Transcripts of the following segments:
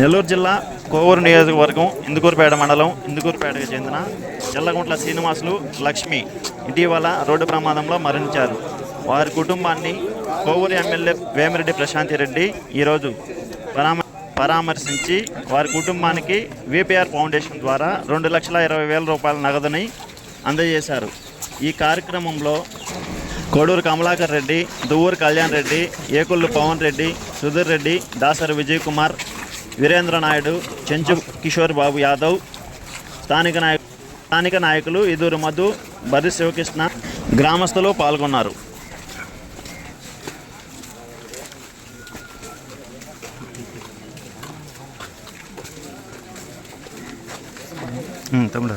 నెల్లూరు జిల్లా కోవూరు నియోజకవర్గం ఇందుకూరుపేట మండలం ఇందుకూరుపేటకు చెందిన జల్లగుంట్ల శ్రీనివాసులు లక్ష్మి ఇటీవల రోడ్డు ప్రమాదంలో మరణించారు. వారి కుటుంబాన్ని కోవూరు ఎమ్మెల్యే వేమిరెడ్డి ప్రశాంతి రెడ్డి ఈరోజు పరామ పరామర్శించి వారి కుటుంబానికి విపిఆర్ ఫౌండేషన్ ద్వారా రెండు లక్షల ఇరవై వేల రూపాయల నగదుని అందజేశారు. ఈ కార్యక్రమంలో కోడూరు కమలాకర్ రెడ్డి దువ్వూరు కళ్యాణ్ రెడ్డి ఏకుళ్ళు పవన్ రెడ్డి సుధీర్ రెడ్డి దాసరి విజయ్ కుమార్ వీరేంద్ర నాయుడు చెంచు కిషోర్ బాబు యాదవ్ స్థానిక నాయకు స్థానిక నాయకులు ఇదూరు మధు బర్రి శివకృష్ణ గ్రామస్తులు పాల్గొన్నారు. తమ్ముడు.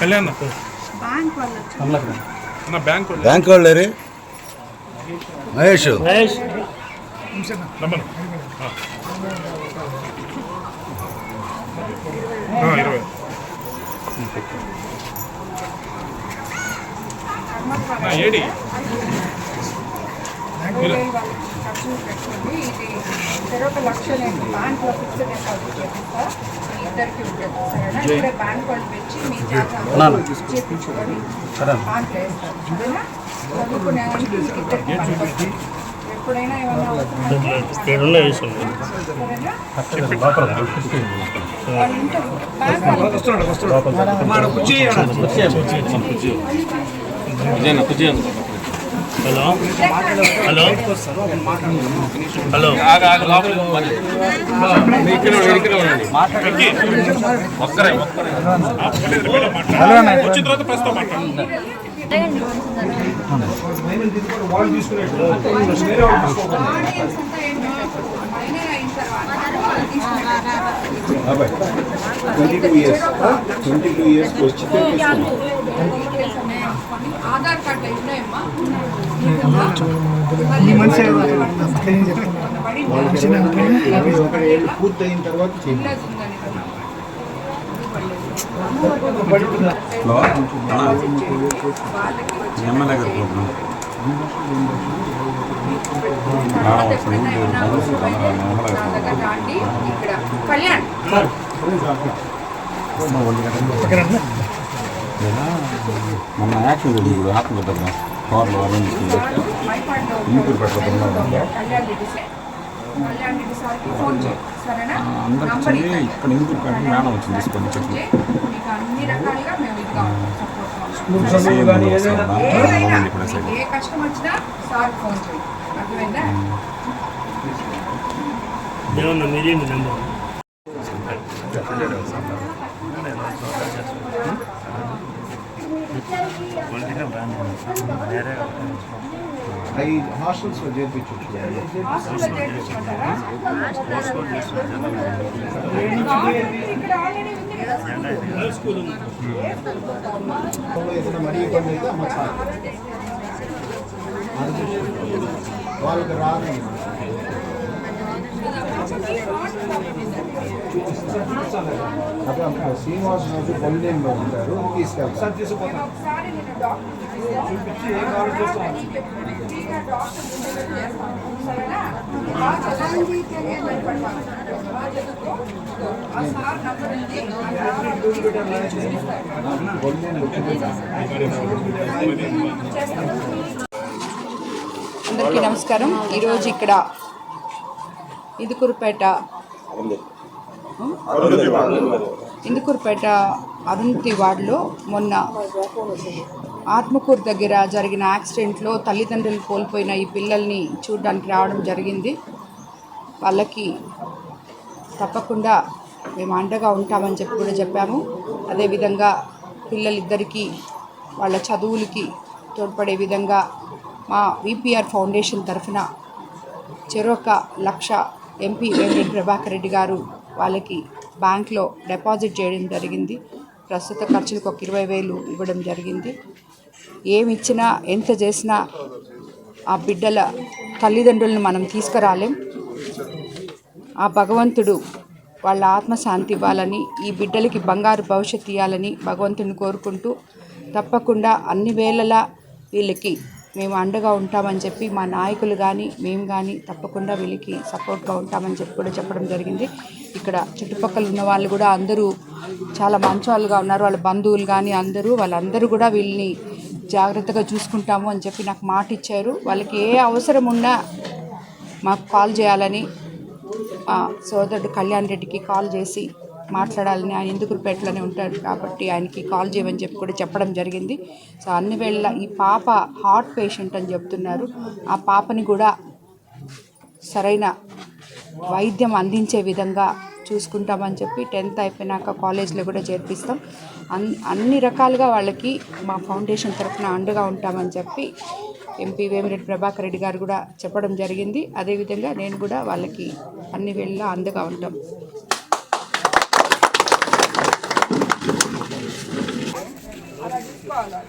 కళ్యాణ్ బ్యాంక్ బ్యాంక్ వాళ్ళు మహేష్. ఆ, ఇరవై. నా ఏడి? రెండు వేలు వాళ్ళకి ఖర్చులు పెట్టుకోండి ఇది చెరొక లక్ష నేను బ్యాంక్లో ఫిక్స్డ్ డిపాజిట్ చేపిస్తా మీ ఇద్దరికి ఉంటుంది సరేనా ఇప్పుడే బ్యాంక్ వాళ్ళు పెంచి మీ జాగ్రత్త చేపించుకొని బ్యాంక్లో వేస్తారు. సరేనా? చదువుకునే వాళ్ళకి ఇద్దరికి పనికొస్తుంది. ఎప్పుడైనా ఏమన్నా అవుతుందంటే సరేనా? వాళ్ళు ఉంటారు. బ్యాంక్ వాళ్ళు హలో? హలో? హలో? వచ్చిన తర్వాత ప్రస్తుతం మాట్లాడు. తీసుకునే twenty two years twenty two years వచ్చి ఆధార్ కార్డు ఉన్నాయమ్మా? మళ్ళీ యాభై ఒక ఏళ్ళు పూర్తయిన తర్వాత ఎమ్మెల్యే గారు ప్రోగ్రాం ఇక్కడ కళ్యాణ్ మొన్న యాక్షన్ జరిగింది ఆత్మకథ కార్లో అరేంజ్ మైపాడ్లో ఇంటికి పెట్టకుండా సరేనా అందరికి. ఇక్కడ పెట్టి మేడం వచ్చింది తీసుకొని చెప్పి మీకు అన్ని రకాలుగా మేము ఇద్దాం సపోర్ట్ ఏ కష్టం వచ్చినా సార్ ఫోన్ చేయి అర్థమైందా దేవన్న మీది మీ నెంబర్ అవి హాస్టల్స్లో చేర్పించవచ్చు హాస్టల్లో చేర్పించుకుంటారా ఇక్కడ ఆల్రెడీ ఉంది కదా ఏదైనా మరీ ఇబ్బంది అయితే అమ్మ చాలు వాళ్ళకి రాదు అప్పుడు అక్కడ శ్రీనివాస రాజు పొందేంలో ఉంటారు తీసుకెళ్తారు అందరికీ నమస్కారం. ఈరోజు ఇక్కడ ఇందుకూరుపేట ఇందుకూరుపేట అరుణతి వార్డులో మొన్న ఆత్మకూరు దగ్గర జరిగిన యాక్సిడెంట్లో తల్లిదండ్రులు కోల్పోయిన ఈ పిల్లల్ని చూడడానికి రావడం జరిగింది. వాళ్ళకి తప్పకుండా మేము అండగా ఉంటామని చెప్పి కూడా చెప్పాము. అదేవిధంగా పిల్లలిద్దరికీ వాళ్ళ చదువులకి తోడ్పడే విధంగా మా విపిఆర్ ఫౌండేషన్ తరఫున చెరొక లక్ష ఎంపీ వేమిరెడ్డి ప్రభాకర్ రెడ్డి గారు వాళ్ళకి బ్యాంక్లో డిపాజిట్ చేయడం జరిగింది. ప్రస్తుత ఖర్చులకు ఒక ఇరవై వేలు ఇవ్వడం జరిగింది. ఏమి ఇచ్చినా ఎంత చేసినా ఆ బిడ్డల తల్లిదండ్రులను మనం తీసుకురాలేం. ఆ భగవంతుడు వాళ్ళ ఆత్మశాంతి ఇవ్వాలని ఈ బిడ్డలకి బంగారు భవిష్యత్తు ఇవ్వాలని భగవంతుని కోరుకుంటూ తప్పకుండా అన్ని వేళలా వీళ్ళకి మేము అండగా ఉంటామని చెప్పి మా నాయకులు కానీ మేము కానీ తప్పకుండా వీళ్ళకి సపోర్ట్గా ఉంటామని చెప్పి కూడా చెప్పడం జరిగింది. ఇక్కడ చుట్టుపక్కల ఉన్న వాళ్ళు కూడా అందరూ చాలా మంచి వాళ్ళుగా ఉన్నారు. వాళ్ళ బంధువులు కానీ అందరూ వాళ్ళందరూ కూడా వీళ్ళని జాగ్రత్తగా చూసుకుంటాము అని చెప్పి నాకు మాట ఇచ్చారు. వాళ్ళకి ఏ అవసరం ఉన్నా మాకు కాల్ చేయాలని ఆ సోదరుడు కళ్యాణ్ రెడ్డికి కాల్ చేసి మాట్లాడాలని ఆయన ఎందుకుపేటలోనే ఉంటాడు కాబట్టి ఆయనకి కాల్ చేయమని చెప్పి కూడా చెప్పడం జరిగింది. సో అన్ని వేళ ఈ పాప హార్ట్ పేషెంట్ అని చెప్తున్నారు. ఆ పాపని కూడా సరైన వైద్యం అందించే విధంగా చూసుకుంటామని చెప్పి టెన్త్ అయిపోయినాక కాలేజ్లో కూడా చేర్పిస్తాం. అన్ అన్ని రకాలుగా వాళ్ళకి మా ఫౌండేషన్ తరఫున అండగా ఉంటామని చెప్పి ఎంపీ వేమిరెడ్డి ప్రభాకర్ రెడ్డి గారు కూడా చెప్పడం జరిగింది. అదేవిధంగా నేను కూడా వాళ్ళకి అన్ని వేళలా అండగా ఉంటాం. 挂了